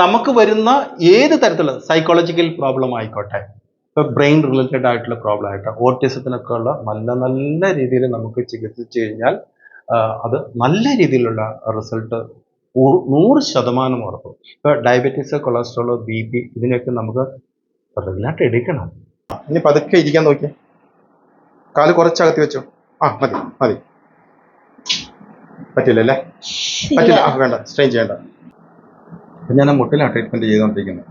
നമുക്ക് വരുന്ന ഏത് തരത്തിലുള്ള സൈക്കോളജിക്കൽ പ്രോബ്ലം ആയിക്കോട്ടെ. ഇപ്പൊ ബ്രെയിൻ റിലേറ്റഡ് ആയിട്ടുള്ള പ്രോബ്ലം ആയിട്ട് ഓട്ടിസത്തിനൊക്കെ ഉള്ള നല്ല നല്ല രീതിയിൽ നമുക്ക് ചികിത്സിച്ചു കഴിഞ്ഞാൽ അത് നല്ല രീതിയിലുള്ള റിസൾട്ട് നൂറ് ശതമാനം ഉറപ്പും. ഇപ്പൊ ഡയബറ്റീസ് കൊളസ്ട്രോൾ ബി പി ഇതിനൊക്കെ നമുക്ക് റെഗുലായിട്ട് എടുക്കണം. ഇനി പതുക്കെ ഇരിക്കാൻ നോക്കി കാൽ കുറച്ചകത്തി വെച്ചോ. ആ മതി മതി. പറ്റില്ലല്ലേ പറ്റില്ല ആ വേണ്ട. സ്ട്രെയിൻ ചെയ്യണ്ട. ഇപ്പൊ ഞാൻ മുട്ടിലാണ് ട്രീറ്റ്മെന്റ് ചെയ്തുകൊണ്ടിരിക്കുന്നത്.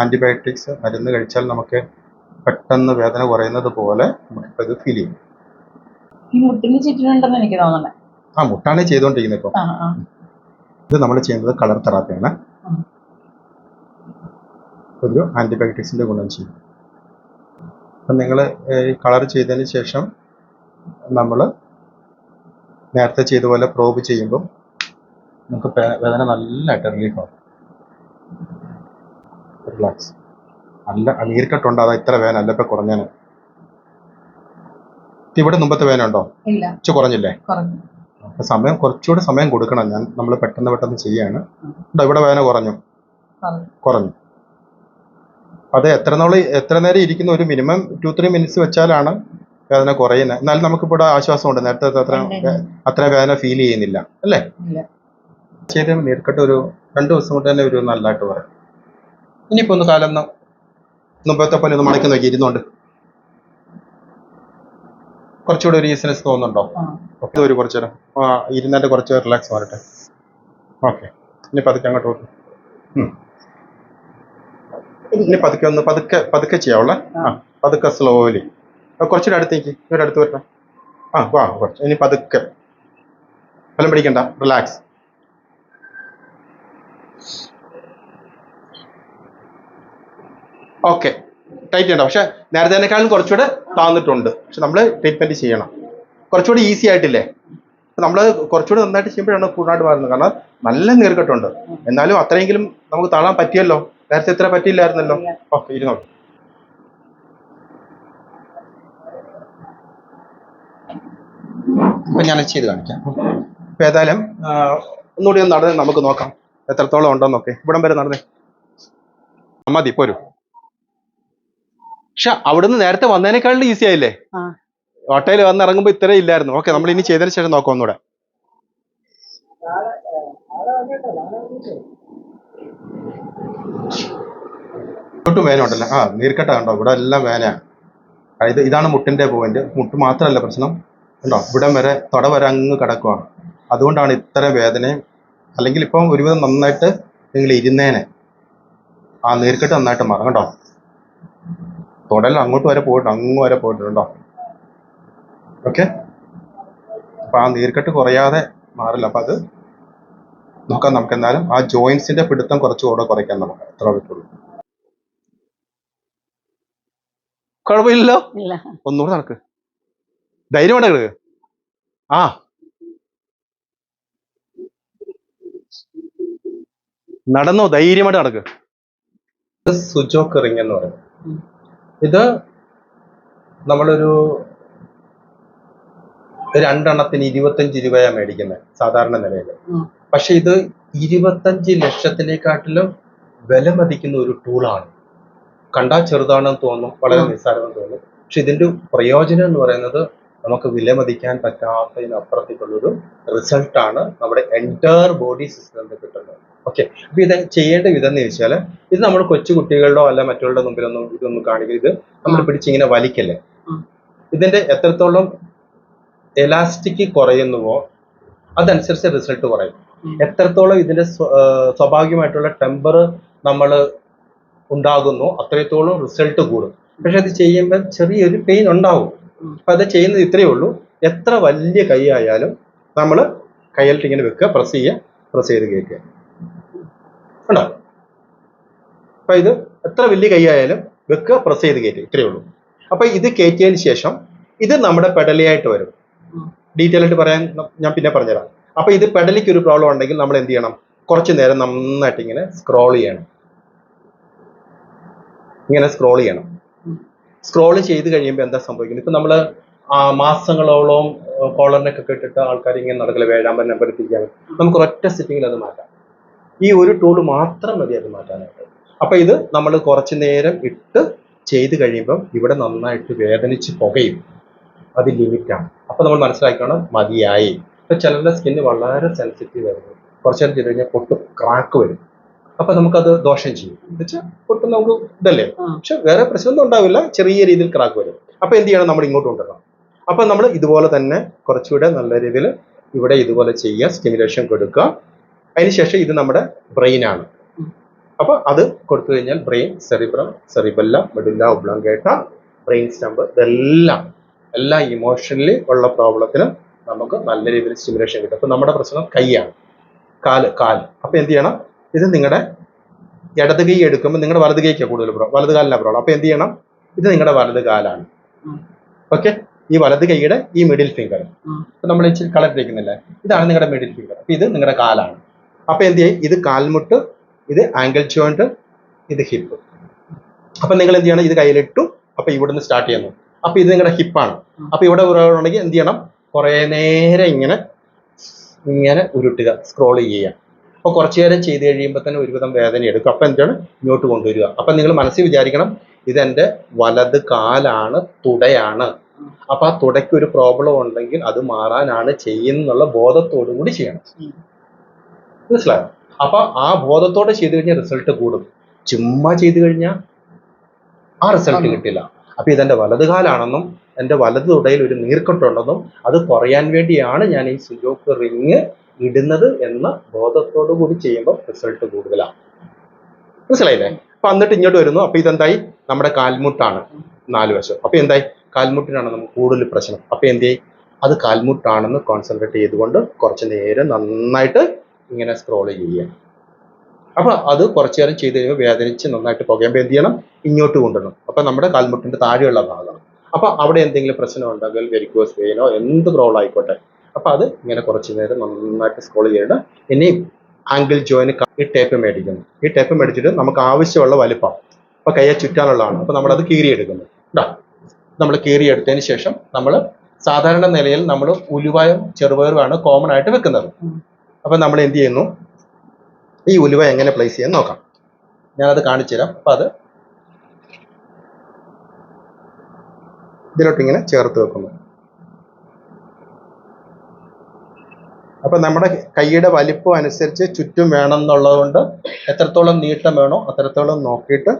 ആന്റിബയോട്ടിക്സ് മരുന്ന് കഴിച്ചാൽ നമുക്ക് പെട്ടെന്ന് വേദന കുറയുന്നത് പോലെ നമുക്കിപ്പോൾ ഇത് ഫീൽ ചെയ്യും. ഈ മുട്ടിന് ചുറ്റിനുണ്ടെന്ന് എനിക്ക് തോന്നണേ ആ മുട്ടാണ് ചെയ്തുകൊണ്ടിരിക്കുന്നത് ഇപ്പോൾ ഇത് നമ്മൾ ചെയ്യുന്നത് കളർ തെറാപ്പിയാണ്. ഒരു ആന്റിബയോട്ടിക്സിന്റെ ഗുണം ചെയ്യും. അപ്പം നിങ്ങൾ ഈ കളർ ചെയ്തതിന് ശേഷം നമ്മൾ നേരത്തെ ചെയ്ത പോലെ പ്രോബ് ചെയ്യുമ്പം നമുക്ക് വേദന നല്ലതായിട്ട് റിലീഫ് ആവും. റിലാക്സ് നല്ല നീർക്കെട്ടുണ്ട് അതാ ഇത്ര വേദന അല്ല ഇപ്പം കുറഞ്ഞാണ് ഇവിടെ മുമ്പത്തെ വേദന ഉണ്ടോ? ഇല്ല. ഇച്ചിരി കുറഞ്ഞില്ലേ? സമയം കുറച്ചുകൂടി സമയം കൊടുക്കണം. ഞാൻ നമ്മൾ പെട്ടെന്ന് പെട്ടെന്ന് ചെയ്യാണ്. ഉണ്ടോ ഇവിടെ വേദന കുറഞ്ഞു? കുറഞ്ഞു. അത് എത്ര നാൾ എത്ര നേരം ഇരിക്കുന്ന? ഒരു മിനിമം ടു ത്രീ മിനിറ്റ്സ് വെച്ചാലാണ് വേദന കുറയുന്നത്. എന്നാലും നമുക്ക് ആശ്വാസം ആശ്വാസമുണ്ട്. നേരത്തെ അത്ര അത്ര വേദന ഫീൽ ചെയ്യുന്നില്ല. അല്ലേ? ചെയ്ത് നീർക്കെട്ട് ഒരു രണ്ട് ദിവസം കൊണ്ട് തന്നെ ഒരു നല്ലതായിട്ട് പറയും. ഇനിയിപ്പോ ഒന്ന് കാലം മുമ്പത്തെ പോലെ ഒന്ന് മടക്കി നോക്കി ഇരുന്നോണ്ട്. കുറച്ചുകൂടെ ഒരു ഈസിനെസ് തോന്നുന്നുണ്ടോ? ഒക്കെ ഒരു കുറച്ചു നേരം. ആ ഇരുന്നിട്ട് കുറച്ച് റിലാക്സ് മാറട്ടെ. ഓക്കെ ഇനി പതുക്കെ അങ്ങോട്ട് പോകും ഇനി പതുക്കെ ഒന്ന് പതുക്കെ പതുക്കെ ചെയ്യാവുള്ള? ആ. പതുക്കെ സ്ലോലി കുറച്ചുകൂടെ അടുത്തേക്ക് ഇവിടെ അടുത്ത് വരണം ആ വാ കുറച്ച്. ഇനി പതുക്കെ. ഫലം പിടിക്കണ്ട. റിലാക്സ് ഓക്കെ ടൈറ്റ് ഉണ്ടോ പക്ഷെ നേരത്തേനേക്കാളും കുറച്ചുകൂടെ താന്നിട്ടുണ്ട്. പക്ഷെ നമ്മൾ ട്രീറ്റ്മെന്റ് ചെയ്യണം. കുറച്ചുകൂടി ഈസി ആയിട്ടില്ലേ? നമ്മൾ കുറച്ചുകൂടി നന്നായിട്ട് ചെയ്യുമ്പോഴാണ് പൂർണമായിട്ട് മാറുന്നത്. കാരണം നല്ല നീർക്കെട്ടുണ്ട്. എന്നാലും അത്രയെങ്കിലും നമുക്ക് താഴാൻ പറ്റിയല്ലോ? നേരത്തെ ഇത്ര പറ്റിയില്ലായിരുന്നല്ലോ? ഓക്കെ ഇരുന്നോ. ഇപ്പൊ ഞാൻ ചെയ്ത് കാണിക്കാം. ഇപ്പൊ ഏതായാലും ഒന്നുകൂടി ഒന്ന് നടന്ന് നമുക്ക് നോക്കാം. എത്രത്തോളം ഉണ്ടോന്നൊക്കെ. ഇവിടം വരെ നടന്നേ. മതി പോരൂ. പക്ഷെ അവിടുന്ന് നേരത്തെ വന്നതിനേക്കാളും ഈസി ആയില്ലേ. ഓട്ടോയിൽ വന്ന് ഇറങ്ങുമ്പോൾ ഇത്രേ ഇല്ലായിരുന്നു. ഓക്കെ നമ്മൾ ഇനി ചെയ്തതിന് ശേഷം നോക്കാം ഒന്നുകൂടെ. ഒട്ടും വേന ഉണ്ടല്ലോ. ആ നീർക്കട്ട കണ്ടോ? ഇവിടെ എല്ലാം വേനയാണ് അതായത് ഇത് ഇതാണ് മുട്ടിന്റെ പോയിന്റ് മുട്ട് മാത്രമല്ല പ്രശ്നം. ഉണ്ടോ ഇവിടം വരെ തൊട വരെ അങ്ങ് കിടക്കുവാണ് അതുകൊണ്ടാണ് ഇത്ര വേദനയും അല്ലെങ്കിൽ ഇപ്പം ഒരുവിധം നന്നായിട്ട് നിങ്ങൾ ഇരുന്നേനെ. ആ നീർക്കെട്ട് നന്നായിട്ട് മറങ്ങട്ടോ തൊടൽ അങ്ങോട്ട് വരെ പോയിട്ട് അങ്ങ് വരെ പോയിട്ടുണ്ടോ ഓക്കെ? അപ്പൊ ആ നീർക്കെട്ട് കുറയാതെ മാറില്ല. അപ്പൊ അത് നോക്കാം നമുക്ക് എന്തായാലും ആ ജോയിൻസിന്റെ പിടുത്തം കുറച്ച് കുറച്ചുകൂടെ കുറയ്ക്കാൻ നമുക്ക്. എത്ര പറ്റുള്ളൂ. കുഴപ്പമില്ലല്ലോ? ഒന്നുകൂടെ നടക്ക്. ധൈര്യമായിട്ട് കിടക്ക് ആ. നടന്നോ ധൈര്യമായിട്ട് നടക്ക് ഇത് സുജോക്ക് റിംഗ് എന്ന് പറയും. ഇത് നമ്മളൊരു രണ്ടെണ്ണത്തിന് ഇരുപത്തഞ്ച് രൂപയാണ് മേടിക്കുന്നത് സാധാരണ നിലയിൽ. പക്ഷെ ഇത് ഇരുപത്തഞ്ച് ലക്ഷത്തിനെക്കാട്ടിലും വില മതിക്കുന്ന ഒരു ടൂളാണ് കണ്ടാൽ ചെറുതാണെന്ന് തോന്നും വളരെ. നിസ്സാരമെന്ന് തോന്നും പക്ഷെ ഇതിന്റെ പ്രയോജനം എന്ന് പറയുന്നത് നമുക്ക് വിലമതിക്കാൻ പറ്റാത്തതിനപ്പുറത്തേക്കുള്ളൊരു റിസൾട്ടാണ് നമ്മുടെ എന്റയർ ബോഡി സിസ്റ്റത്തിൽ കിട്ടുന്നത്. ഓക്കെ. അപ്പൊ ഇത് ചെയ്യേണ്ട വിധം എന്ന് ചോദിച്ചാൽ ഇത് നമ്മൾ കൊച്ചു കുട്ടികളുടെ അല്ല മറ്റുള്ളവരുടെ മുമ്പിലൊന്നും ഇതൊന്നും കാണിക്കുക ഇത് നമ്മൾ പിടിച്ചിങ്ങനെ വലിക്കല്ലേ. ഇതിന്റെ എത്രത്തോളം എലാസ്റ്റിക് കുറയുന്നുവോ അതനുസരിച്ച് റിസൾട്ട് കുറയും. എത്രത്തോളം ഇതിന്റെ സ്വാഭാവികമായിട്ടുള്ള ടെമ്പർ നമ്മൾ ഉണ്ടാകുന്നു അത്രത്തോളം റിസൾട്ട് കൂടും. പക്ഷെ അത് ചെയ്യുമ്പോൾ ചെറിയൊരു പെയിൻ ഉണ്ടാവും. അപ്പൊ അത് ചെയ്യുന്നത് ഇത്രയേ ഉള്ളൂ. എത്ര വലിയ കൈ ആയാലും നമ്മൾ കയ്യിലിട്ട് ഇങ്ങനെ വെക്കുക പ്രസ് ചെയ്യുക പ്രസ് ചെയ്ത് കേൾക്കുക. ഉണ്ടോ അപ്പൊ ഇത് എത്ര വലിയ കൈ ആയാലും വെക്കുക പ്രസ് ചെയ്ത് കയറ്റുക ഇത്രയേ ഉള്ളൂ. അപ്പൊ ഇത് കയറ്റിയതിന് ശേഷം ഇത് നമ്മുടെ പെടലിയായിട്ട് വരും. ഡീറ്റെയിൽ ആയിട്ട് പറയാൻ ഞാൻ പിന്നെ പറഞ്ഞുതരാം. അപ്പൊ ഇത് പെടലിക്ക് ഒരു പ്രോബ്ലം ഉണ്ടെങ്കിൽ നമ്മൾ എന്ത് ചെയ്യണം? കുറച്ച് നേരം നന്നായിട്ട് ഇങ്ങനെ സ്ക്രോൾ ചെയ്യണം. ഇങ്ങനെ സ്ക്രോൾ ചെയ്യണം. സ്ക്രോൾ ചെയ്ത് കഴിയുമ്പോൾ എന്താ സംഭവിക്കുന്നത്? ഇപ്പൊ നമ്മൾ മാസങ്ങളോളം കോളറിനൊക്കെ ഇട്ടിട്ട് ആൾക്കാർ ഇങ്ങനെ നടക്കില്ല വേഴാമ്പൻ നമ്പർ എത്തിക്കാൻ. നമുക്ക് ഒറ്റ സിറ്റിങ്ങിൽ അത് മാറ്റാം. ഈ ഒരു ടൂൾ മാത്രം മതി അത് മാറ്റാനായിട്ട്. അപ്പൊ ഇത് നമ്മൾ കുറച്ച് നേരം ഇട്ട് ചെയ്ത് കഴിയുമ്പം ഇവിടെ നന്നായിട്ട് വേദനിച്ച് പുകയും. അത് ലിമിറ്റാണ്. അപ്പൊ നമ്മൾ മനസ്സിലാക്കണം മതിയായി. ഇപ്പൊ ചിലരുടെ സ്കിന്ന് വളരെ സെൻസിറ്റീവ് ആയിരുന്നു. കുറച്ചു നേരം ചെയ്ത് കഴിഞ്ഞാൽ പൊട്ട് ക്രാക്ക് വരും. അപ്പൊ നമുക്കത് ദോഷം ചെയ്യും. എന്നുവെച്ചാൽ പൊട്ട് നമുക്ക് ഇതല്ലേ. പക്ഷെ വേറെ പ്രശ്നമൊന്നും ഉണ്ടാവില്ല. ചെറിയ രീതിയിൽ ക്രാക്ക് വരും. അപ്പൊ എന്ത് ചെയ്യണം? നമ്മൾ ഇങ്ങോട്ട് കൊണ്ടുവരണം. അപ്പൊ നമ്മൾ ഇതുപോലെ തന്നെ കുറച്ചുകൂടെ നല്ല രീതിയിൽ ഇവിടെ ഇതുപോലെ ചെയ്യുക സ്റ്റിമുലേഷൻ കൊടുക്കുക. അതിനുശേഷം ഇത് നമ്മുടെ ബ്രെയിനാണ് അപ്പൊ അത് കൊടുത്തു കഴിഞ്ഞാൽ brain cerebrum cerebellum medulla oblongata brain stem ഇതെല്ലാം എല്ലാ ഇമോഷണലി ഉള്ള പ്രോബ്ലത്തിന് നമുക്ക് നല്ല രീതിയിൽ സ്റ്റിമുലേഷൻ കിട്ടും. അപ്പൊ നമ്മുടെ പ്രശ്നം കൈയാണ്. കാൽ കാൽ. അപ്പൊ എന്ത് ചെയ്യണം? ഇത് നിങ്ങളുടെ ഇടത് കൈ എടുക്കുമ്പോൾ നിങ്ങളുടെ വലത് കൈക്കാണ് കൂടുതൽ പ്രോബ്ലം വലത് കാലിലാണ് പ്രോബ്ലം അപ്പോൾ എന്ത് ചെയ്യണം? ഇത് നിങ്ങളുടെ വലത് കാലാണ്. ഓക്കെ ഈ വലത് കൈയുടെ ഈ മിഡിൽ ഫിംഗർ ഉം. നമ്മൾ ഇച്ചിരി കളർ ഇരിക്കുന്നില്ലേ ഇതാണ് നിങ്ങളുടെ മിഡിൽ ഫിംഗർ അപ്പൊ ഇത് നിങ്ങളുടെ കാലാണ്. അപ്പൊ എന്ത് ചെയ്യും? ഇത് കാൽമുട്ട് ഇത് ആംഗിൾ ജോയിന്റ് ഇത് ഹിപ്പ് അപ്പൊ നിങ്ങൾ എന്ത് ചെയ്യണം? ഇത് കയ്യിലിട്ടു അപ്പൊ ഇവിടുന്ന് സ്റ്റാർട്ട് ചെയ്യുന്നു. അപ്പൊ ഇത് നിങ്ങളുടെ ഹിപ്പാണ്. അപ്പൊ ഇവിടെ ഉണ്ടെങ്കിൽ എന്ത് ചെയ്യണം? കുറെ നേരം ഇങ്ങനെ ഇങ്ങനെ ഉരുട്ടുക സ്ക്രോൾ ചെയ്യുക. അപ്പൊ കുറച്ചു നേരം ചെയ്ത് കഴിയുമ്പോൾ തന്നെ ഒരുവിധം വേദന എടുക്കും. അപ്പൊ എന്താണ്? ഇങ്ങോട്ട് കൊണ്ടുവരിക. അപ്പൊ നിങ്ങൾ മനസ്സിൽ വിചാരിക്കണം ഇതെന്റെ വലത് കാലാണ് തുടയാണ്. അപ്പൊ ആ തുടയ്ക്ക് ഒരു പ്രോബ്ലം ഉണ്ടെങ്കിൽ അത് മാറാനാണ് ചെയ്യുന്നുള്ള ബോധത്തോടു കൂടി ചെയ്യണം. മനസ്സിലായോ? അപ്പൊ ആ ബോധത്തോടെ ചെയ്തു കഴിഞ്ഞാൽ റിസൾട്ട് കൂടും. ചുമ്മാ ചെയ്തു കഴിഞ്ഞാൽ ആ റിസൾട്ട് കിട്ടില്ല. അപ്പൊ ഇതെന്റെ വലത് കാലാണെന്നും എന്റെ വലത് തുടയിൽ ഒരു നീർക്കെട്ടുണ്ടെന്നും അത് കുറയാൻ വേണ്ടിയാണ് ഞാൻ ഈ സുജോക്ക് റിങ് ഇടുന്നത് എന്ന ബോധത്തോടു കൂടി ചെയ്യുമ്പോൾ റിസൾട്ട് കൂടുതലാണ്. മനസ്സിലായില്ലേ? അപ്പൊ എന്നിട്ട് ഇങ്ങോട്ട് വരുന്നു. അപ്പൊ ഇതെന്തായി? നമ്മുടെ കാൽമുട്ടാണ് നാല് വശം. അപ്പൊ എന്തായി? കാൽമുട്ടിനാണ് നമുക്ക് കൂടുതൽ പ്രശ്നം. അപ്പൊ എന്ത് അത് കാൽമുട്ടാണെന്ന് കോൺസെൻട്രേറ്റ് ചെയ്തുകൊണ്ട് കുറച്ച് നേരം നന്നായിട്ട് ഇങ്ങനെ സ്ക്രോൾ ചെയ്യുക. അപ്പൊ അത് കുറച്ചു നേരം ചെയ്ത് കഴിയുമ്പോൾ വേദനിച്ച് നന്നായിട്ട് പുകയുമ്പോൾ എന്ത് ചെയ്യണം? ഇങ്ങോട്ട് കൊണ്ടുവരണം. അപ്പൊ നമ്മുടെ കാൽമുട്ടിന്റെ താഴെയുള്ള ഭാഗമാണ്. അപ്പൊ അവിടെ എന്തെങ്കിലും പ്രശ്നം ഉണ്ടെങ്കിൽ വെരിക്കോസ് വെയിനോ എന്ത് പ്രോബ്ലം ആയിക്കോട്ടെ. അപ്പൊ അത് ഇങ്ങനെ കുറച്ച് നേരം നന്നായിട്ട് സ്ക്രോൾ ചെയ്യണം ഇനി ആംഗിൾ ജോയിന് ഈ ടേപ്പ് മേടിക്കുന്നു ഈ ടേപ്പ് മേടിച്ചിട്ട് നമുക്ക് ആവശ്യമുള്ള വലിപ്പം. അപ്പോൾ കയ്യെ ചുറ്റാനുള്ളതാണ്. അപ്പൊ നമ്മളത് കീറിയെടുക്കുന്നു കേട്ടോ നമ്മൾ കീറിയെടുത്തതിന് ശേഷം നമ്മൾ സാധാരണ നിലയിൽ നമ്മൾ ഉലുവയും ചെറുപയറുമാണ് കോമൺ ആയിട്ട് വെക്കുന്നത്. അപ്പോൾ അപ്പൊ നമ്മൾ എന്ത് ചെയ്യുന്നു? ഈ ഉലുവ എങ്ങനെ പ്ലേസ് ചെയ്യാൻ നോക്കാം. ഞാനത് കാണിച്ചു തരാം. അപ്പൊ അത് ഇതിലോട്ട് ഇങ്ങനെ ചേർത്ത് വെക്കുന്നു. അപ്പൊ നമ്മുടെ കൈയുടെ വലിപ്പം അനുസരിച്ച് ചുറ്റും വേണം എന്നുള്ളത് കൊണ്ട് എത്രത്തോളം നീട്ടം വേണോ അത്രത്തോളം നോക്കിയിട്ട്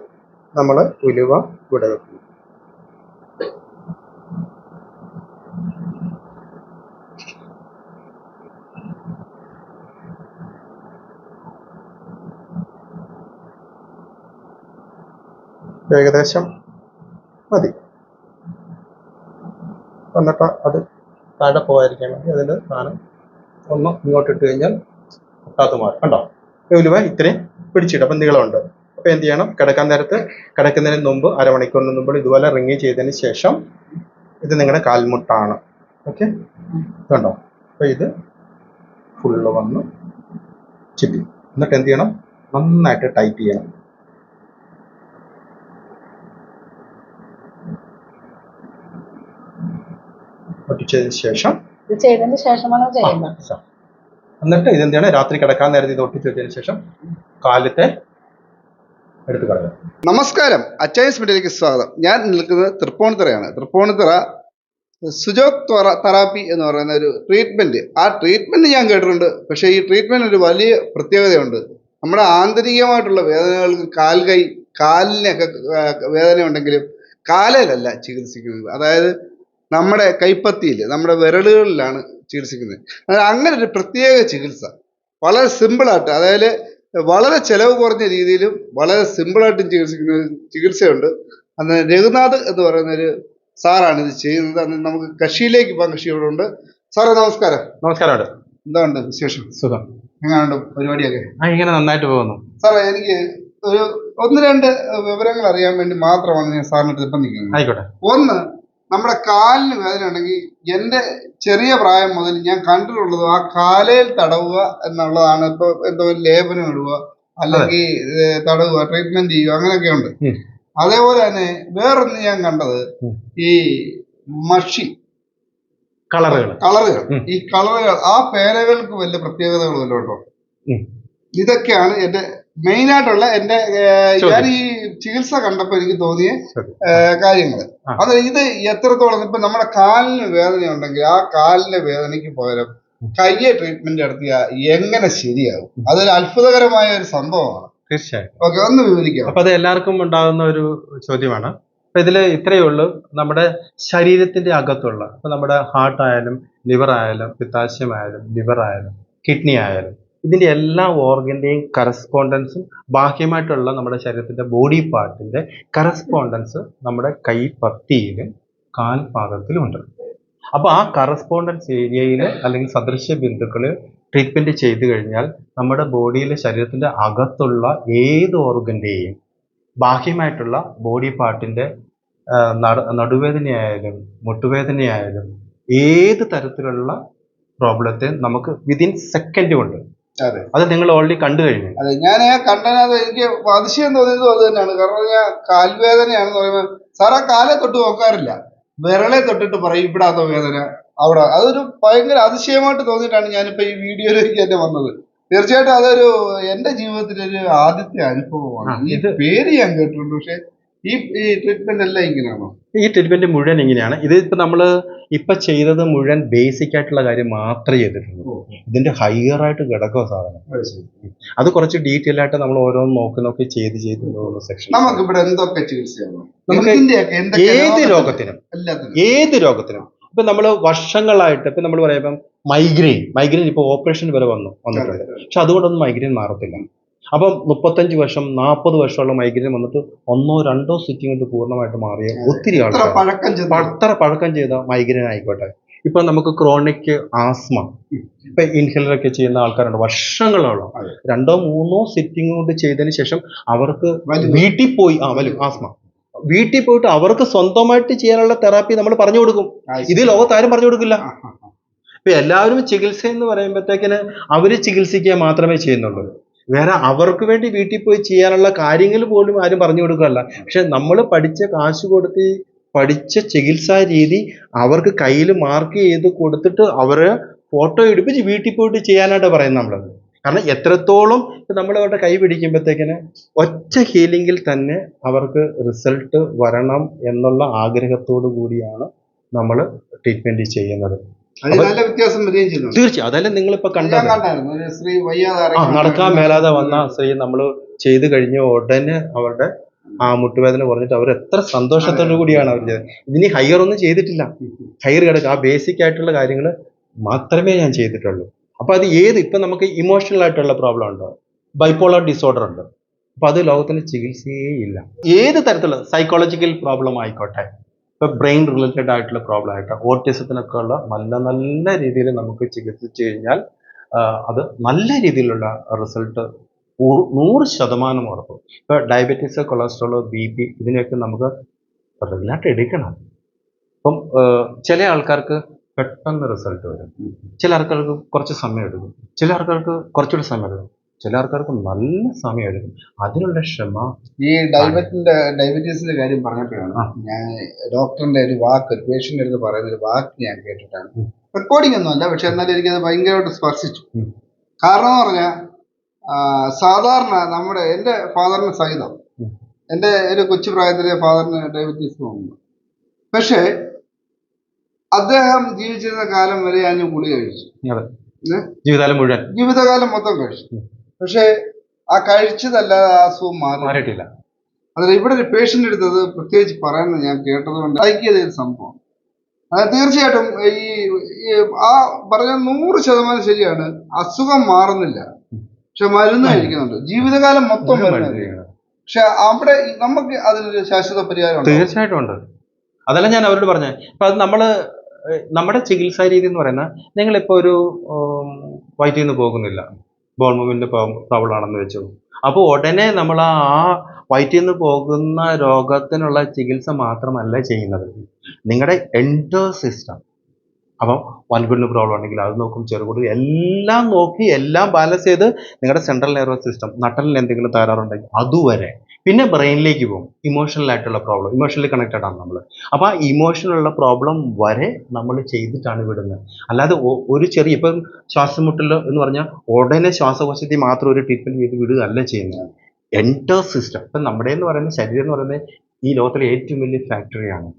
നമ്മൾ ഉലുവ ഇവിടെ വെക്കുന്നു ഏകദേശം മതി. എന്നിട്ട് അത് താഴെ പോകാതിരിക്കാൻ വേണ്ടി അതിന്റെ സാധനം ഒന്ന് ഇങ്ങോട്ട് ഇട്ട് കഴിഞ്ഞാൽ ഒട്ടാത്ത മാറും കണ്ടോ ഉലുവ ഇത്രയും പിടിച്ചിട്ട് അപ്പം നീളമുണ്ട്. അപ്പോൾ എന്ത് ചെയ്യണം? കിടക്കാൻ നേരത്ത് കിടക്കുന്നതിന് മുമ്പ് അരമണിക്കൂറിന് മുമ്പ് ഇതുപോലെ റിങ് ചെയ്തതിന് ശേഷം ഇത് നിങ്ങളുടെ കാൽമുട്ടാണ്. ഓക്കെ കണ്ടോ? അപ്പോൾ ഇത് ഫുള്ള് വന്ന് ചുറ്റി എന്നിട്ട് എന്ത് ചെയ്യണം? നന്നായിട്ട് ടൈറ്റ് ചെയ്യണം. ഒട്ടിച്ചതിന് ശേഷം ചെയ്തതിന് ശേഷമാണോ ചെയ്യുന്നത്. ആ, ഇതെന്ത് ചെയ്യണം? രാത്രി കിടക്കാൻ നേരത്തെ ഇത് ഒട്ടിച്ചു വെച്ചതിന് ശേഷം കാലത്തെ എടുത്തു കളയാം നമസ്കാരം. അച്ചയൻസ് മീഡിയയിലേക്ക് സ്വാഗതം. ഞാൻ നിൽക്കുന്നത് തൃപ്പൂണിത്തുറയാണ്. തൃപ്പൂണിത്തുറ സുജോക് തെറാപ്പി എന്ന് പറയുന്ന ഒരു ട്രീറ്റ്മെന്റ് ആ ട്രീറ്റ്മെന്റ് ഞാൻ കേട്ടിട്ടുണ്ട്. പക്ഷേ ഈ ട്രീറ്റ്മെന്റ് ഒരു വലിയ പ്രത്യേകതയുണ്ട്. നമ്മുടെ ആന്തരികമായിട്ടുള്ള വേദനകൾക്ക് കാൽ കൈ കാലിനൊക്കെ വേദന ഉണ്ടെങ്കിലും കാലിലല്ല ചികിത്സിക്കുന്നത്. അതായത് നമ്മുടെ കൈപ്പത്തിയിൽ നമ്മുടെ വിരലുകളിലാണ് ചികിത്സിക്കുന്നത്. അങ്ങനെ ഒരു പ്രത്യേക ചികിത്സ. വളരെ സിമ്പിളായിട്ട് അതായത് വളരെ ചെലവ് കുറഞ്ഞ രീതിയിലും വളരെ സിമ്പിളായിട്ടും ചികിത്സിക്കുന്ന ചികിത്സയുണ്ട്. അന്ന് രഘുനാഥ് എന്ന് പറയുന്ന ഒരു സാറാണ് ഇത് ചെയ്യുന്നത്. അന്ന് നമുക്ക് കക്ഷിയിലേക്ക് പോകാൻ കക്ഷി ഇവിടെ ഉണ്ട്. സാറേ നമസ്കാരം. നമസ്കാരം എന്താണ് വിശേഷം? സുഖം. എങ്ങനെയുണ്ട് പരിപാടിയൊക്കെ? ആ ഇങ്ങനെ നന്നായിട്ട് പോകുന്നു. സാറേ എനിക്ക് ഒരു ഒന്ന് രണ്ട് വിവരങ്ങൾ അറിയാൻ വേണ്ടി മാത്രമാണ് ഞാൻ സാറിന്റെ അടുത്ത് ഇപ്പം നിൽക്കുന്നത്. ആയിക്കോട്ടെ. ഒന്ന് നമ്മുടെ കാലിന് വേദന ഉണ്ടെങ്കിൽ എന്റെ ചെറിയ പ്രായം മുതൽ ഞാൻ കണ്ടിട്ടുള്ളത് ആ കാലയിൽ തടവുക എന്നുള്ളതാണ്. ഇപ്പൊ എന്തോ ഒരു ലേപനം ഇടുക അല്ലെങ്കിൽ തടവുക ട്രീറ്റ്മെന്റ് ചെയ്യുക അങ്ങനെയൊക്കെ ഉണ്ട്. അതേപോലെ തന്നെ വേറൊന്ന് ഞാൻ കണ്ടത് ഈ മഷി കളറുകൾ. കളറുകൾ ഈ കളറുകൾ ആ പേരകൾക്ക് വലിയ പ്രത്യേകതകൾ വല്ലതും ഉണ്ടോ? ഇതൊക്കെയാണ് എന്റെ മെയിൻ ആയിട്ടുള്ള എന്റെ ഞാൻ ഈ ചികിത്സ കണ്ടപ്പോ എനിക്ക് തോന്നിയ. കാര്യങ്ങൾ. അത് ഇത് എത്രത്തോളം ഇപ്പൊ നമ്മുടെ കാലിന് വേദന ഉണ്ടെങ്കിൽ ആ കാലിന്റെ വേദനയ്ക്ക് പകരം കയ്യെ ട്രീറ്റ്മെന്റ് നടത്തിയ എങ്ങനെ ശരിയാകും? അതൊരു അത്ഭുതകരമായ ഒരു സംഭവമാണ്. തീർച്ചയായും ഓക്കെ ഒന്ന് വിവരിക്കാം. അപ്പൊ അത് എല്ലാവർക്കും ഉണ്ടാകുന്ന ഒരു ചോദ്യമാണ്. അപ്പൊ ഇതിൽ ഇത്രയേ ഉള്ളൂ. നമ്മുടെ ശരീരത്തിന്റെ അകത്തുള്ള ഇപ്പൊ നമ്മുടെ ഹാർട്ട് ആയാലും ലിവർ ആയാലും പിത്താശയം ആയാലും ലിവർ ആയാലും കിഡ്നി ആയാലും ഇതിന്റെ എല്ലാ ഓർഗന്റെയും കറസ്പോണ്ടൻസും ബാഹ്യമായിട്ടുള്ള നമ്മുടെ ശരീരത്തിന്റെ ബോഡി പാർട്ടിന്റെ കറസ്പോണ്ടൻസ് നമ്മുടെ കൈപ്പത്തിയിലും കാൽപാദത്തിലും ഉണ്ട്. അപ്പോൾ ആ കറസ്പോണ്ടൻസ് ഏരിയയിൽ അല്ലെങ്കിൽ സദൃശ്യ ബിന്ദുക്കളിൽ ട്രീറ്റ്മെന്റ് ചെയ്തു കഴിഞ്ഞാൽ നമ്മുടെ ബോഡിയിലെ ശരീരത്തിന്റെ അകത്തുള്ള ഏത് ഓർഗന്റെയും ബാഹ്യമായിട്ടുള്ള ബോഡി പാർട്ടിന്റെ നടുവേദനയായാലും മുട്ടുവേദനയായാലും ഏത് തരത്തിലുള്ള പ്രോബ്ലത്തെ നമുക്ക് വിതിൻ സെക്കൻഡ് കൊണ്ട് അതെ. അത് നിങ്ങൾ ഓൾറെഡി കണ്ടു കഴിഞ്ഞു. അതെ ഞാൻ കണ്ടതിനകത്ത് എനിക്ക് അതിശയം തോന്നിയതും അത് തന്നെയാണ് കാരണം ഞാൻ കാൽവേദനയാണെന്ന് പറയുമ്പോൾ സാർ ആ കാലെ തൊട്ട് നോക്കാറില്ല. വിരളെ തൊട്ടിട്ട് പറയും ഇവിടെ അതോ വേദന? അവിടെ. അതൊരു ഭയങ്കര അതിശയമായിട്ട് തോന്നിയിട്ടാണ് ഞാനിപ്പോ ഈ വീഡിയോയിലേക്ക് തന്നെ വന്നത്. തീർച്ചയായിട്ടും അതൊരു എന്റെ ജീവിതത്തിലൊരു ആദ്യത്തെ അനുഭവമാണ്. ഇത് പേര് ഞാൻ കേട്ടിട്ടുണ്ട് പക്ഷെ ഈ ഈ ട്രീറ്റ്മെന്റ് എല്ലാം ഇങ്ങനെയാണോ? ഈ ട്രീറ്റ്മെന്റ് മുഴുവൻ ഇങ്ങനെയാണ്. ഇത് ഇപ്പൊ നമ്മൾ ഇപ്പൊ ചെയ്തത് മുഴുവൻ ബേസിക് ആയിട്ടുള്ള കാര്യം മാത്രമേ ചെയ്തിട്ടുള്ളൂ. ഇതിന്റെ ഹയർ ആയിട്ട് കിടക്കുക സാധനം. അത് കുറച്ച് ഡീറ്റെയിൽ ആയിട്ട് നമ്മൾ ഓരോന്ന് നോക്കി നോക്കി ചെയ്ത് ചെയ്ത് സെക്ഷൻ നമുക്ക് ഇവിടെ എന്തൊക്കെ ചികിത്സയാണ്? നമുക്ക് ഏത് രോഗത്തിന്? ഏത് രോഗത്തിനും. ഇപ്പൊ നമ്മൾ വർഷങ്ങളായിട്ട് ഇപ്പൊ നമ്മൾ പറയുമ്പം മൈഗ്രെയിൻ മൈഗ്രെയിൻ ഇപ്പൊ ഓപ്പറേഷൻ വരെ വന്നു വന്നിട്ടുണ്ട്. പക്ഷെ അതുകൊണ്ടൊന്നും മൈഗ്രെയിൻ മാറത്തില്ല. അപ്പം മുപ്പത്തഞ്ച് വർഷം നാൽപ്പത് വർഷമുള്ള മൈഗ്രേൻ വന്നിട്ട് ഒന്നോ രണ്ടോ സിറ്റി കൊണ്ട് പൂർണമായിട്ട് മാറിയ ഒത്തിരി ആൾക്കാർ അത്ര പഴക്കം ചെയ്ത മൈഗ്രേൻ ആയിക്കോട്ടെ. ഇപ്പൊ നമുക്ക് ക്രോണിക് ആസ്മ ഇപ്പൊ ഒക്കെ ചെയ്യുന്ന ആൾക്കാരുണ്ട്. വർഷങ്ങളോളം രണ്ടോ മൂന്നോ സിറ്റിംഗ് കൊണ്ട് ചെയ്തതിന് ശേഷം അവർക്ക്. വീട്ടിൽ പോയി ആ വലും ആസ്മ. വീട്ടിൽ പോയിട്ട് അവർക്ക് സ്വന്തമായിട്ട് ചെയ്യാനുള്ള തെറാപ്പി നമ്മൾ പറഞ്ഞു കൊടുക്കും. ഇത് ലോകത്താരും പറഞ്ഞു കൊടുക്കില്ല. ഇപ്പൊ എല്ലാവരും ചികിത്സ എന്ന് പറയുമ്പോഴത്തേക്കിന് അവർ ചികിത്സിക്കുക മാത്രമേ ചെയ്യുന്നുള്ളൂ. വേറെ അവർക്ക് വേണ്ടി വീട്ടിൽ പോയി ചെയ്യാനുള്ള കാര്യങ്ങൾ പോലും ആരും പറഞ്ഞു കൊടുക്കുകയല്ല പക്ഷെ നമ്മൾ പഠിച്ച കാശ് കൊടുത്ത് പഠിച്ച ചികിത്സാ രീതി അവർക്ക് കയ്യിൽ മാർക്ക് ചെയ്ത് കൊടുത്തിട്ട് അവരെ ഫോട്ടോ എടുപ്പിച്ച് വീട്ടിൽ പോയിട്ട് ചെയ്യാനായിട്ട് പറയുന്നത് നമ്മൾ കാരണം എത്രത്തോളം നമ്മൾ അവരുടെ കൈ പിടിക്കുമ്പോഴത്തേക്കിന് ഒറ്റ ഹീലിംഗിൽ തന്നെ അവർക്ക് റിസൾട്ട് വരണം എന്നുള്ള ആഗ്രഹത്തോടു കൂടിയാണ് നമ്മൾ ട്രീറ്റ്മെന്റ് ചെയ്യുന്നത്. നല്ല വ്യത്യാസം വരികയും ചെയ്യുന്നുണ്ട്. തീർച്ചയായും. അതല്ലേ നിങ്ങളിപ്പോ കണ്ട കണ്ടത് കണ്ടായിരുന്നു. ഒരു സ്ത്രീ വയ്യാതെ ആ നടക്കാൻ മേലാതെ വന്ന സ്ത്രീ നമ്മൾ ചെയ്തു കഴിഞ്ഞ ഉടനെ അവരുടെ ആ മുട്ടുവേദന കുറഞ്ഞിട്ട് അവർ എത്ര സന്തോഷത്തോടു കൂടിയാണ് അവർ ചെയ്തത്. ഇതിനി ഹയർ ഒന്നും ചെയ്തിട്ടില്ല. ഹയർ കിടക്കുക ആ ബേസിക് ആയിട്ടുള്ള കാര്യങ്ങൾ മാത്രമേ ഞാൻ ചെയ്തിട്ടുള്ളൂ. അപ്പൊ അത് ഏത് ഇപ്പൊ നമുക്ക് ഇമോഷണൽ ആയിട്ടുള്ള പ്രോബ്ലം ഉണ്ടോ? ബൈപ്പോളർ ഡിസോർഡർ ഉണ്ട്. അപ്പൊ അത് ലോകത്തിന് ചികിത്സയേ ഇല്ല. ഏത് തരത്തിലുള്ള സൈക്കോളജിക്കൽ പ്രോബ്ലം ആയിക്കോട്ടെ. ഇപ്പൊ ബ്രെയിൻ റിലേറ്റഡ് ആയിട്ടുള്ള പ്രോബ്ലം ആയിട്ട് ഓട്ടിസത്തിനൊക്കെ ഉള്ള നല്ല നല്ല രീതിയിൽ നമുക്ക് ചികിത്സിച്ചു കഴിഞ്ഞാൽ അത് നല്ല രീതിയിലുള്ള റിസൾട്ട് നൂറ് ശതമാനം ഉറപ്പ്. ഇപ്പൊ ഡയബറ്റീസ് കൊളസ്ട്രോൾ ബി പി ഇതിനെയൊക്കെ നമുക്ക് റെഗുലായിട്ട് എടുക്കണം. ഇപ്പം ചില ആൾക്കാർക്ക് പെട്ടെന്ന് റിസൾട്ട് വരും. ചില ആൾക്കാർക്ക് കുറച്ച് സമയം എടുക്കും. ചില ആൾക്കാർക്ക് കുറച്ചുകൂടി സമയം എടുക്കും. ചില ആൾക്കാർക്ക് നല്ല സമയം എടുക്കും. അതിനുള്ള ക്ഷമ ഈ ഡയബറ്റിന്റെ ഡയബറ്റീസിന്റെ കാര്യം പറഞ്ഞപ്പോഴാണ് ഞാൻ ഡോക്ടറിന്റെ ഒരു വാക്ക് ഒരു പേഷ്യന്റ് അടുത്ത് പറയുന്ന ഒരു വാക്ക് ഞാൻ കേട്ടിട്ടാണ്. റെക്കോർഡിംഗ് ഒന്നും അല്ല പക്ഷെ എന്നാലും എനിക്കത് ഭയങ്കരമായിട്ട് സ്പർശിച്ചു. കാരണം എന്ന് പറഞ്ഞാൽ സാധാരണ നമ്മുടെ എന്റെ ഫാദറിന് സഹിതം. എന്റെ ഒരു കൊച്ചു പ്രായത്തിലെ ഫാദറിന് ഡയബറ്റീസ് വന്നു പക്ഷേ അദ്ദേഹം ജീവിച്ചിരുന്ന കാലം വരെ ഞാൻ ഗുളിക കഴിച്ചു. ജീവിതകാലം മുഴുവൻ. ജീവിതകാലം മൊത്തം കഴിച്ചു. പക്ഷേ ആ കഴിച്ചതല്ലാതെ ആ അസുഖം മാറി മാറിയിട്ടില്ല. അതിൽ ഇവിടെ ഒരു പേഷ്യന്റ് എടുത്തത് പ്രത്യേകിച്ച് പറയുന്നത് ഞാൻ കേട്ടത് കൊണ്ട് ലൈക്ക് ചെയ്ത ഒരു സംഭവം. അതായത് തീർച്ചയായിട്ടും ഈ ആ പറഞ്ഞ നൂറ് ശതമാനം ശരിയാണ്. അസുഖം മാറുന്നില്ല. പക്ഷെ മരുന്ന് കഴിക്കുന്നുണ്ട്. ജീവിതകാലം മൊത്തം മരുന്ന്. പക്ഷെ അവിടെ നമുക്ക് അതിനൊരു ശാശ്വത പരിഹാരം? തീർച്ചയായിട്ടും ഉണ്ട്. അതല്ല ഞാൻ അവരോട് പറഞ്ഞത് അപ്പൊ അത് നമ്മൾ നമ്മുടെ ചികിത്സാ രീതി എന്ന് പറയുന്നത് നിങ്ങളിപ്പോ ഒരു വയറ്റിൽ നിന്ന് പോകുന്നില്ല. ബോൺ പ്രോബ്ലമാണെന്ന് വെച്ചു. അപ്പോൾ ഉടനെ നമ്മൾ ആ വയറ്റിൽ നിന്ന് പോകുന്ന രോഗത്തിനുള്ള ചികിത്സ മാത്രമല്ല ചെയ്യുന്നത്. നിങ്ങളുടെ എൻഡോ സിസ്റ്റം അപ്പം വൻകുടിന് പ്രോബ്ലം ഉണ്ടെങ്കിൽ അത് നോക്കും ചെറുകുടി എല്ലാം നോക്കി എല്ലാം ബാലൻസ് ചെയ്ത് നിങ്ങളുടെ സെൻട്രൽ നെർവസ് സിസ്റ്റം നട്ടലിന് എന്തെങ്കിലും തകരാറുണ്ടെങ്കിൽ അതുവരെ പിന്നെ ബ്രെയിനിലേക്ക് പോകും. ഇമോഷണൽ ആയിട്ടുള്ള പ്രോബ്ലം ഇമോഷണലി കണക്റ്റഡ് ആണ് നമ്മൾ അപ്പോൾ ആ ഇമോഷണലുള്ള പ്രോബ്ലം വരെ നമ്മൾ ചെയ്തിട്ടാണ് വിടുന്നത്. അല്ലാതെ ഒരു ചെറിയ ഇപ്പം ശ്വാസമുട്ടൽ എന്ന് പറഞ്ഞാൽ ഉടനെ ശ്വാസകോശത്തിൽ മാത്രം ഒരു ട്രീറ്റ്മെന്റ് ചെയ്ത് വിടുക അല്ല ചെയ്യുന്നത്. എന്റർ സിസ്റ്റം ഇപ്പം നമ്മുടെ എന്ന് പറയുന്ന ശരീരം എന്ന് പറയുന്നത് ഈ ലോകത്തിലെ ഏറ്റവും വലിയ ഫാക്ടറിയാണ്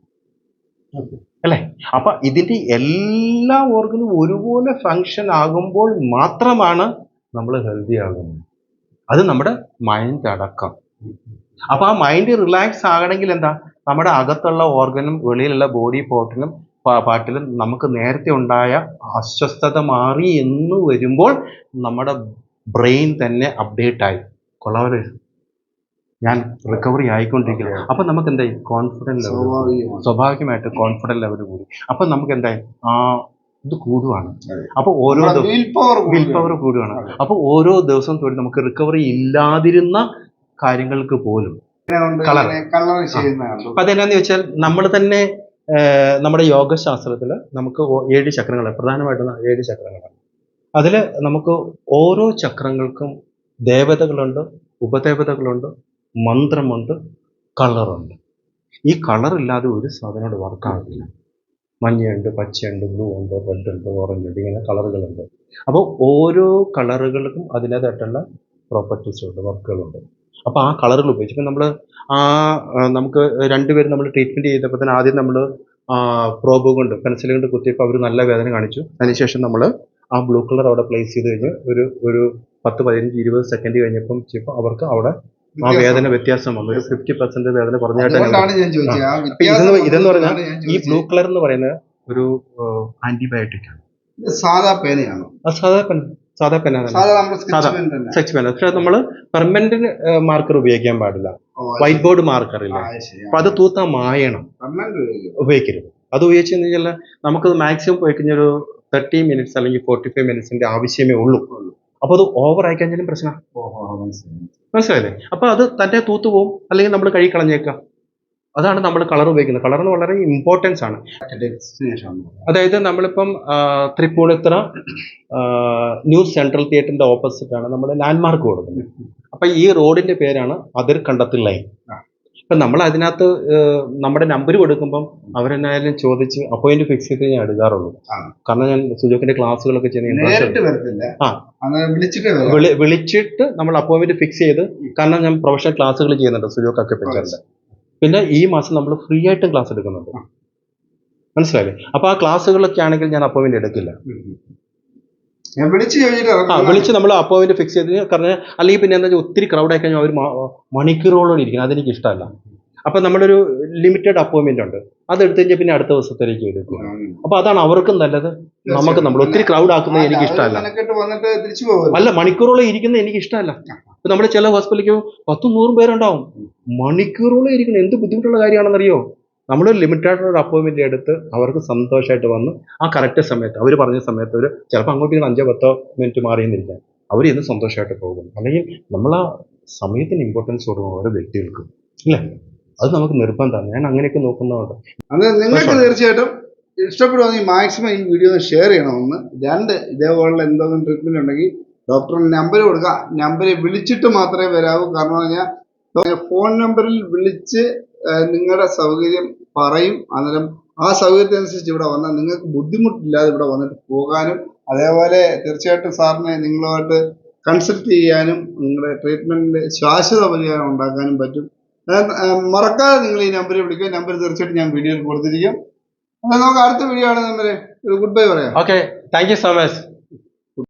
അല്ലേ? അപ്പൊ ഇതിന്റെ എല്ലാ ഓർഗനും ഒരുപോലെ ഫങ്ഷൻ ആകുമ്പോൾ മാത്രമാണ് നമ്മൾ ഹെൽത്തി ആകുന്നത്. അത് നമ്മുടെ മൈൻഡ് അടക്കം. അപ്പൊ ആ മൈൻഡ് റിലാക്സ് ആകണമെങ്കിൽ എന്താ? നമ്മുടെ അകത്തുള്ള ഓർഗനും വെളിയിലുള്ള ബോഡി പോർട്ടിലും പാട്ടിലും നമുക്ക് നേരത്തെ ഉണ്ടായ അസ്വസ്ഥത മാറി എന്ന് വരുമ്പോൾ നമ്മുടെ ബ്രെയിൻ തന്നെ അപ്ഡേറ്റ് ആയി. കൊള്ളാവരെ ഞാൻ റിക്കവറി ആയിക്കൊണ്ടിരിക്കുന്നത് അപ്പൊ നമുക്ക് എന്തായി? കോൺഫിഡൻസ് ലെവൽ സ്വാഭാവികമായിട്ട്. കോൺഫിഡൻസ് ലെവൽ കൂടി. അപ്പൊ നമുക്ക് എന്തായി? ആ ഇത് കൂടുവാണ്. അപ്പോൾ അപ്പൊ ഓരോ വിൽ പവർ കൂടുവാണ് പവർ കൂടുകയാണ്. അതെ. അപ്പൊ ഓരോ ദിവസം തോടി നമുക്ക് റിക്കവറി ഇല്ലാതിരുന്ന കാര്യങ്ങൾക്ക് പോലും. കളർ അപ്പൊ അതെന്നാന്ന് വെച്ചാൽ നമ്മൾ തന്നെ നമ്മുടെ യോഗശാസ്ത്രത്തിൽ നമുക്ക് ഏഴ് ചക്രങ്ങൾ പ്രധാനമായിട്ടും ഏഴ് ചക്രങ്ങളാണ്. അതിൽ നമുക്ക് ഓരോ ചക്രങ്ങൾക്കും ദേവതകളുണ്ട് ഉപദേവതകളുണ്ട് മന്ത്രമുണ്ട് കളറുണ്ട്. ഈ കളർ ഇല്ലാതെ ഒരു സാധനോട് വർക്ക് ആകില്ല മഞ്ഞയുണ്ട് പച്ചയുണ്ട് ബ്ലൂ ഉണ്ട് റെഡ് ഉണ്ട് ഓറഞ്ച് ഉണ്ട് ഇങ്ങനെ കളറുകളുണ്ട്. അപ്പോൾ ഓരോ കളറുകൾക്കും അതിന്റേതായിട്ടുള്ള പ്രോപ്പർട്ടീസ് ഉണ്ട് വർക്കുകളുണ്ട് അപ്പോൾ ആ കളറുകൾ ഉപയോഗിച്ച്. ഇപ്പം നമ്മൾ ആ നമുക്ക് രണ്ടുപേരും നമ്മൾ ട്രീറ്റ്മെന്റ് ചെയ്തപ്പോൾ തന്നെ ആദ്യം നമ്മൾ പ്രോബ് കൊണ്ട് പെൻസിൽ കൊണ്ട് കുത്തിയപ്പോൾ അവർ നല്ല വേദന കാണിച്ചു. അതിനുശേഷം നമ്മൾ ആ ബ്ലൂ കളർ അവിടെ പ്ലേസ് ചെയ്ത് കഴിഞ്ഞ് ഒരു ഒരു പത്ത് പതിനഞ്ച് ഇരുപത് സെക്കൻഡ് കഴിഞ്ഞപ്പം ചെയ്യപ്പോൾ അവർക്ക് അവിടെ ആ വേദന വ്യത്യാസം വന്നു. ഒരു ഫിഫ്റ്റി പെർസെന്റ് വേദന അപ്പൊ ഇതെന്ന് പറഞ്ഞാൽ ഈ ബ്ലൂ കളർ എന്ന് പറയുന്നത് ഒരു ആന്റിബയോട്ടിക് ആണ്. സാധാ പേനയാണ്? സാധാ പെൻ സാധാ പെന്നാ സാധാ. സ്കെച്ച് പെൻ തന്നെ. പെൻ പക്ഷെ നമ്മൾ പെർമനന്റ് മാർക്കർ ഉപയോഗിക്കാൻ പാടില്ല. വൈറ്റ് ബോർഡ് മാർക്കർ ഇല്ല? അപ്പൊ അത് തൂത്ത മായണം. ഉപയോഗിക്കരുത്. അത് ഉപയോഗിച്ച് കഴിഞ്ഞാൽ നമുക്ക് മാക്സിമം പോയി ഒരു തേർട്ടി മിനിറ്റ്സ് അല്ലെങ്കിൽ ഫോർട്ടി ഫൈവ് മിനിറ്റ്സിന്റെ ആവശ്യമേ ഉള്ളൂ. അപ്പൊ അത് ഓവർ ആയി കഴിഞ്ഞാലും പ്രശ്നമാണ് മനസ്സിലായില്ലേ? അപ്പൊ അത് തന്റെ തൂത്ത് പോകും അല്ലെങ്കിൽ നമ്മൾ കഴുകി കളഞ്ഞേക്കാം. അതാണ് നമ്മൾ കളർ ഉപയോഗിക്കുന്നത്. കളറിന് വളരെ ഇമ്പോർട്ടൻസ് ആണ്. അതായത് നമ്മളിപ്പം തൃപ്പൂണിത്തറ ന്യൂ സെൻട്രൽ തിയേറ്ററിന്റെ ഓപ്പോസിറ്റ് ആണ് നമ്മൾ ലാൻഡ്മാർക്ക് കൊടുക്കുന്നത്. അപ്പൊ ഈ റോഡിന്റെ പേരാണ് അതിർ കണ്ടത്തിൽ ലൈൻ. ഇപ്പൊ നമ്മൾ അതിനകത്ത് നമ്മുടെ നമ്പർ കൊടുക്കുമ്പം അവരെന്നായാലും ചോദിച്ച് അപ്പോയിന്റ് ഫിക്സ് ചെയ്ത് ഞാൻ എടുക്കാറുള്ളൂ. കാരണം ഞാൻ സുജോക്കിന്റെ ക്ലാസ്സുകളൊക്കെ ചെയ്യുന്ന ആ. വിളിച്ചിട്ട് നമ്മൾ അപ്പോയിന്റ്മെന്റ് ഫിക്സ് ചെയ്ത് കാരണം ഞാൻ പ്രൊഫഷണൽ ക്ലാസ്സുകൾ ചെയ്യുന്നുണ്ട് സുജോക്ക് അക്കപ്പച്ചറിന്റെ പിന്നെ ഈ മാസം നമ്മൾ ഫ്രീ ആയിട്ട് ക്ലാസ് എടുക്കുന്നുണ്ട്. മനസ്സിലായില്ലേ? അപ്പൊ ആ ക്ലാസ്സുകളൊക്കെ ആണെങ്കിൽ ഞാൻ അപ്പോയിന്റ് എടുക്കില്ല. ഞാൻ വിളിച്ച് ചോദിച്ചിട്ട് ആ. വിളിച്ച് നമ്മൾ അപ്പോയിന്റ് ഫിക്സ് ചെയ്ത് കാരണം അല്ലെങ്കിൽ പിന്നെ എന്താ വെച്ചാൽ ഒത്തിരി ക്രൗഡ് ആയി കഴിഞ്ഞാൽ അവർ മണിക്കൂറോളം ഇരിക്കണം അതെനിക്ക് ഇഷ്ടമല്ല. അപ്പൊ നമ്മളൊരു ലിമിറ്റഡ് അപ്പോയിന്റ്മെന്റ് ഉണ്ട്. അത് എടുത്തു കഴിഞ്ഞാൽ പിന്നെ അടുത്ത ദിവസത്തിലേക്ക് എടുക്കും. അപ്പൊ അതാണ് അവർക്കും നല്ലത്. നമുക്ക് നമ്മൾ ഒത്തിരി ക്രൗഡ് ആക്കുന്നത് എനിക്ക് ഇഷ്ടമല്ല. അല്ല മണിക്കൂറോളം ഇരിക്കുന്നത് എനിക്ക് ഇഷ്ടമല്ല. ഇപ്പൊ നമ്മുടെ ചില ഹോസ്പിറ്റലിലേക്ക് പത്തും നൂറും പേരുണ്ടാവും. മണിക്കൂറോളം ഇരിക്കുന്നത് എന്ത് ബുദ്ധിമുട്ടുള്ള കാര്യമാണെന്നറിയോ? നമ്മൾ ലിമിറ്റഡ് ഒരു അപ്പോയിന്റ്മെന്റ് എടുത്ത് അവർക്ക് സന്തോഷമായിട്ട് വന്ന് ആ കറക്റ്റ് സമയത്ത് അവർ പറഞ്ഞ സമയത്ത് ഒരു ചിലപ്പോൾ അങ്ങോട്ട് ഇങ്ങനെ അഞ്ചോ പത്തോ മിനിറ്റ് മാറിയെന്നിരിക്കാം അവർ ഇന്ന് സന്തോഷമായിട്ട് പോകും അല്ലെങ്കിൽ നമ്മൾ ആ സമയത്തിന് ഇമ്പോർട്ടൻസ് കൊടുക്കും ഓരോ വ്യക്തികൾക്കും ഇല്ലേ അത് നമുക്ക് നിർബന്ധമാണ്. ഞാൻ അങ്ങനെയൊക്കെ നോക്കുന്നതുകൊണ്ട്. അത് നിങ്ങൾക്ക് തീർച്ചയായിട്ടും ഇഷ്ടപ്പെടുവാണെങ്കിൽ മാക്സിമം ഈ വീഡിയോ ഷെയർ ചെയ്യണമെന്ന്. രണ്ട് ഇതേപോലുള്ള എന്തെങ്കിലും ട്രീറ്റ്മെന്റ് ഉണ്ടെങ്കിൽ ഡോക്ടറിന് നമ്പർ കൊടുക്കുക നമ്പറിൽ വിളിച്ചിട്ട് മാത്രമേ വരാവൂ. കാരണം പറഞ്ഞാൽ ഫോൺ നമ്പറിൽ വിളിച്ച് നിങ്ങളുടെ സൗകര്യം പറയും. അന്നേരം ആ സൗകര്യത്തിനനുസരിച്ച് ഇവിടെ വന്നാൽ നിങ്ങൾക്ക് ബുദ്ധിമുട്ടില്ലാതെ ഇവിടെ വന്നിട്ട് പോകാനും അതേപോലെ തീർച്ചയായിട്ടും സാറിനെ നിങ്ങളുമായിട്ട് കൺസൾട്ട് ചെയ്യാനും നിങ്ങളുടെ ട്രീറ്റ്മെന്റിന്റെ ശാശ്വത പരിഹാരം ഉണ്ടാക്കാനും പറ്റും. മറക്കാതെ നിങ്ങൾ ഈ നമ്പറിൽ വിളിക്കുക. നമ്പർ തീർച്ചയായിട്ടും ഞാൻ വീഡിയോയിൽ കൊടുത്തിരിക്കും. നമുക്ക് അടുത്ത വീഡിയോ ആണ് നമ്പർ ഗുഡ് ബൈ പറയാം. Okay thank you so much